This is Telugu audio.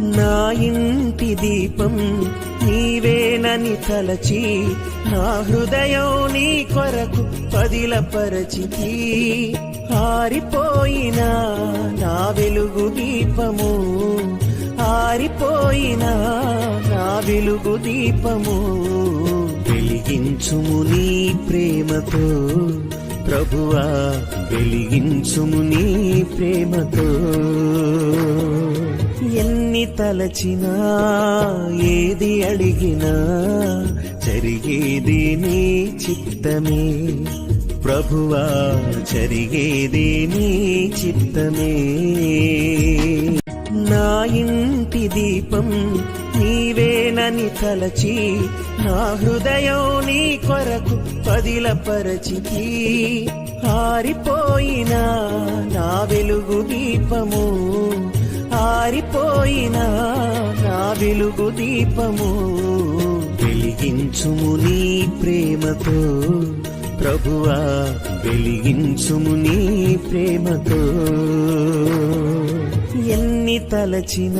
నా ఇంటి దీపం నీవేనని తలచి నా హృదయం నీ కొరకు పదిలపరచితి. ఆరిపోయిన నా వెలుగు దీపము ఆరిపోయిన నా వెలుగు దీపము. వెలిగించుము నీ ప్రేమతో ప్రభువా వెలిగించుము నీ ప్రేమతో. తలచినా ఏది అడిగినా జరిగేది నీ చిత్తమే. ప్రభువా జరిగేది నీ చిత్తమే. నా ఇంటి దీపం నీవేనని తలచి నా హృదయం నీ కొరకు పదిలపరచితి. ఆరిపోయిన నా వెలుగు దీపము ఆరిపోయిన నా వెలుగు దీపము వెలిగించుము నీ ప్రేమతో. ప్రభువా వెలిగించుము నీ ప్రేమతో. ఎన్ని తలచిన